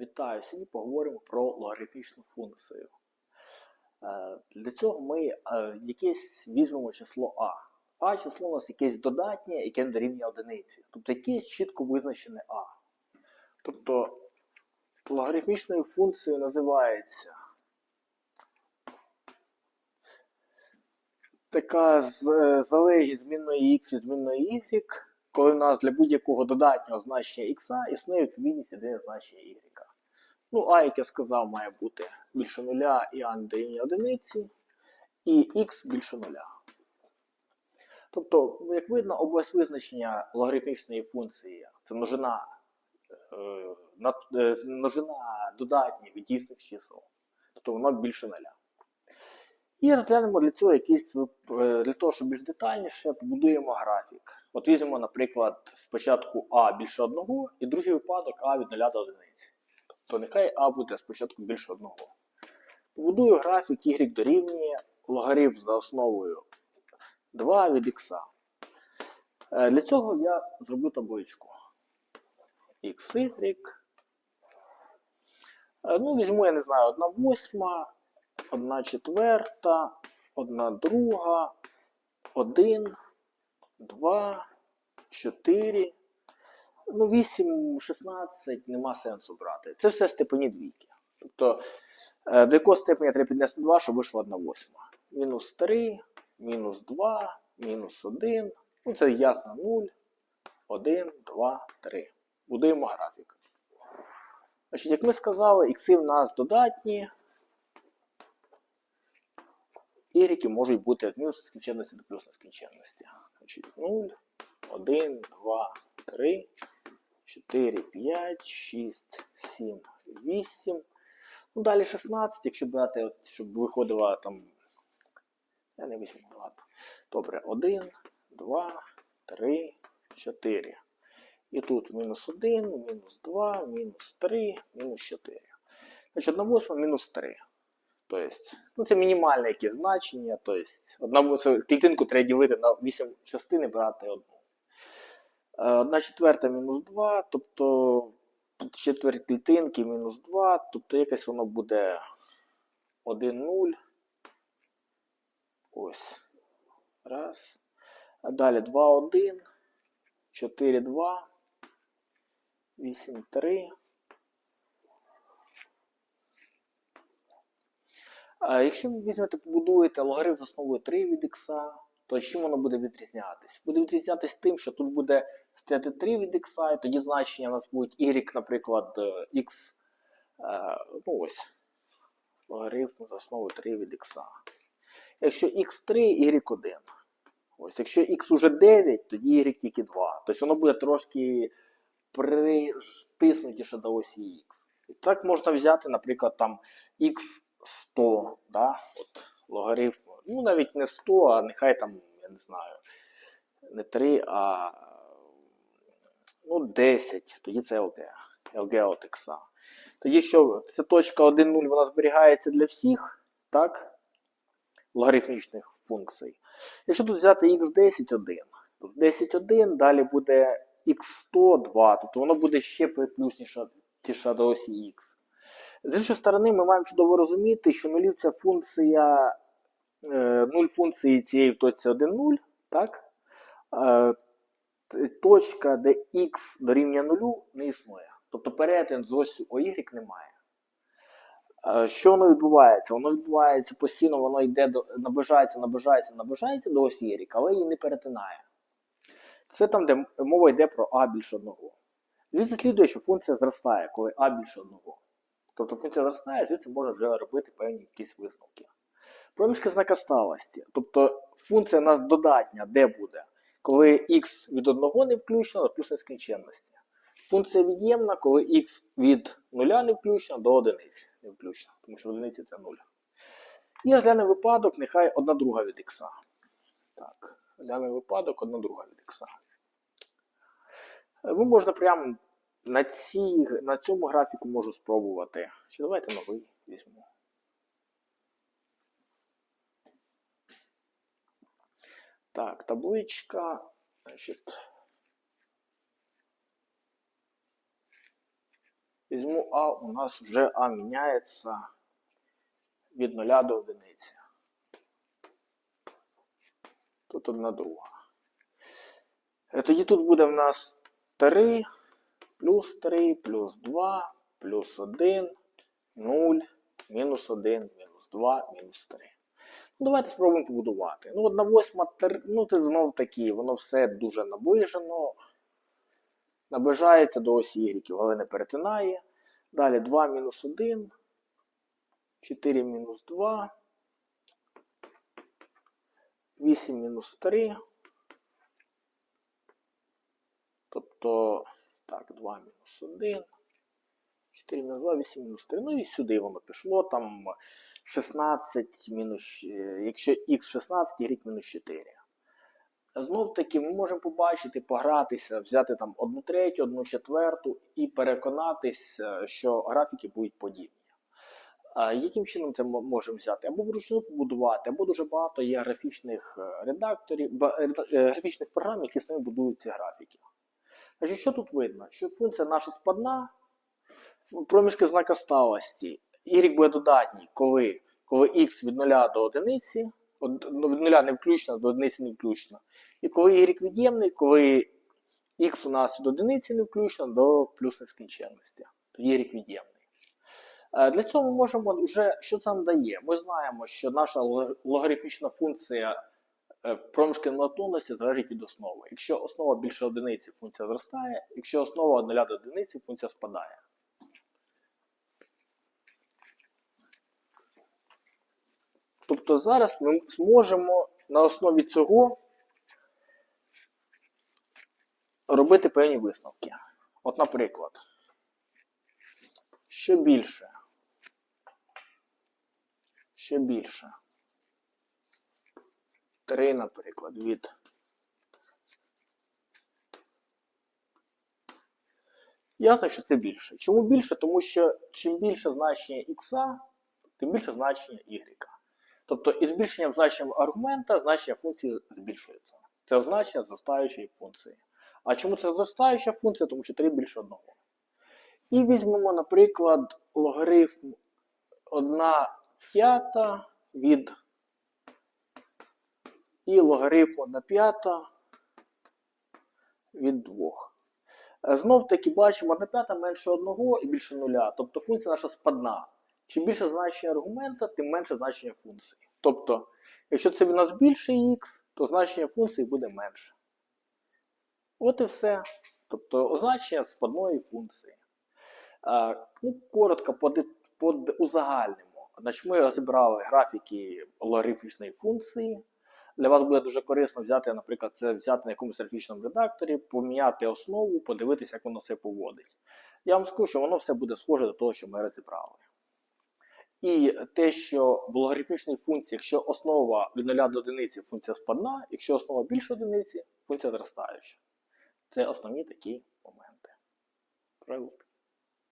Вітаю! Сьогодні поговоримо про логарифмічну функцію. Е, Для цього ми е, якесь візьмемо число А. А число у нас якесь додатнє, яке дорівнює одиниці. Тобто якесь чітко визначене А. Тобто логарифмічною функцією називається така е, залежність змінної х від змінної y, коли у нас для будь-якого додатнього значення х існує відповідність єдине значення y. Ну, а, як я сказав, має бути більше нуля і не дорівнює одиниці, і х більше нуля. Тобто, як видно, область визначення логарифмічної функції це множина, е, е, множина додатніх від дійсних чисел. Тобто воно більше нуля. І розглянемо для цього якийсь е, для того, щоб більш детальніше, побудуємо графік. От візьмемо, наприклад, спочатку А більше одного, і другий випадок А від 0 до 1. То нехай А буде спочатку більше одного. Побудую графік y дорівнює логарифм за основою 2 від х. Е, Для цього я зроблю табличку xy. Е, Ну, візьму, я не знаю, 1 восьма, 1 четверта, 1 друга, 1, 2, 4. Ну, 8, 16 нема сенсу брати. Це все степені двійки. Тобто, е, до якого степеня треба піднести 2, щоб вийшло 1 восьма. Мінус 3, мінус 2, мінус 1. Ну, це ясно 0, 1, 2, 3. Будуємо графік. Значить, як ми сказали, ікси в нас додатні. Y можуть бути від мінус нескінченності до плюс нескінченності. Значить, 0, 1, 2, 3, 4, 5, 6, 7, 8. Ну, далі 16, якщо брати, от, щоб виходила там. Я не візьму, ладно. Добре, 1, 2, 3, 4. І тут мінус 1, мінус 2, мінус 3, мінус 4. Значить, 1 восьма мінус 3. Тобто, ну, це мінімальне яке значення. Тобто, одна клітинку треба ділити на 8 частин і брати одну. Одна четверта мінус 2, тобто четверть клітинки мінус 2, тобто якось воно буде 1, 0. Ось. Раз. А далі 2, 1, 4, 2, 8, 3. А якщо ви візьмете, побудуєте логарифм з основою 3 від х, то чим воно буде відрізнятись? Буде відрізнятись тим, що тут буде стояти 3 від х, і тоді значення у нас будуть y, наприклад, е, x, е, ну ось, логарифм з основою 3 від х. Якщо x3, y1. Ось, якщо x уже 9, тоді y тільки 2. Тобто воно буде трошки притиснутіше до осі x. І так можна взяти, наприклад, там x 100, да? От, логарифм, ну навіть не 100, а нехай там, я не знаю, не 3, а ну, 10, тоді це LG, LG от X. Тоді що, ця точка 1,0 вона зберігається для всіх, так? Логарифмічних функцій. Якщо тут взяти x10 1, тут 10 1, далі буде x100 2, тобто воно буде ще приплюсніше до осі x. З іншої сторони, ми маємо чудово розуміти, що нулів ця функція, нуль функції цієї в точці 1, 0, так? Е, точка, де x дорівнює нулю, не існує. Тобто перетин з осі OY немає. Е, Що воно відбувається? Воно відбувається постійно, воно йде до, наближається, наближається, наближається до осі Y, але її не перетинає. Це там, де мова йде про А більше одного. Звідси слідує, що функція зростає, коли А більше одного. Тобто функція зростає, звідси можна вже робити певні якісь висновки. Проміжки знака сталості. Тобто функція у нас додатня, де буде, коли х від 1 не включено до плюс нескінченності. Функція від'ємна, коли х від 0 не включено до 1 не включено, тому що в одиниці це 0. І розглянемо випадок, нехай 1 друга від х. Так, розглянемо випадок 1 друга від х. Ви можна прямо на, цій, на цьому графіку можу спробувати. Чи давайте новий візьму. Так, табличка. Значить, Візьму А, у нас вже А міняється від 0 до 1. Тут одна друга. Е, Тоді тут буде в нас 3, плюс 3, плюс 2, плюс 1, 0, мінус 1, мінус 2, мінус 3. Ну, давайте спробуємо побудувати. Ну, одна восьма, ну це знов таки, воно все дуже наближено. Наближається до осі Y, але не перетинає. Далі 2 мінус 1, 4 мінус 2, 8 мінус 3. Тобто, так, 2 мінус 1, 4 мінус 2, 8 мінус 3. Ну і сюди воно пішло. Там 16 мінус, е, якщо х 16, y мінус 4. Знов таки ми можемо побачити, погратися, взяти там одну третю, одну четверту і переконатись, е, що графіки будуть подібні. Яким чином це мо- можемо взяти? Або вручну побудувати, або дуже багато є графічних е, редакторів, графічних програм, які самі будують ці графіки. Значить, що тут видно? Що функція наша спадна, проміжки знака сталості. Y буде додатній, коли, коли x від 0 до 1, ну, від 0 не включно, до 1 не включно. І коли y від'ємний, коли x у нас від 1 не включно до плюс нескінченності. То y від'ємний. Е, Для цього ми можемо вже, що це нам дає? Ми знаємо, що наша логарифмічна функція е, проміжки монотонності залежить від основи. Якщо основа більше одиниці, функція зростає, якщо основа від 0 до одиниці, функція спадає. Тобто зараз ми зможемо на основі цього робити певні висновки. От, наприклад, що більше? Що більше? 3, наприклад, від Ясно, що це більше. Чому більше? Тому що чим більше значення х, тим більше значення y. Тобто із збільшенням значення аргумента значення функції збільшується. Це означення зростаючої функції. А чому це зростаюча функція? Тому що 3 більше 1. І візьмемо, наприклад, логарифм 1 п'ята від і логарифм 1 п'ята від 2. Знов таки бачимо 1 п'ята менше 1 і більше 0. Тобто функція наша спадна. Чим більше значення аргумента, тим менше значення функції. Тобто, якщо це в нас більше х, то значення функції буде менше. От і все. Тобто означення спадної функції. А, ну, коротко под, под узагальнимо. Значить, ми розібрали графіки логарифмічної функції. Для вас буде дуже корисно взяти, наприклад, це взяти на якомусь графічному редакторі, поміняти основу, подивитися, як воно все поводить. Я вам скажу, що воно все буде схоже до того, що ми розібрали. І те, що в логарифмічній функції, якщо основа від 0 до 1, функція спадна, якщо основа більше одиниці, функція зростаюча. Це основні такі моменти. Правильно?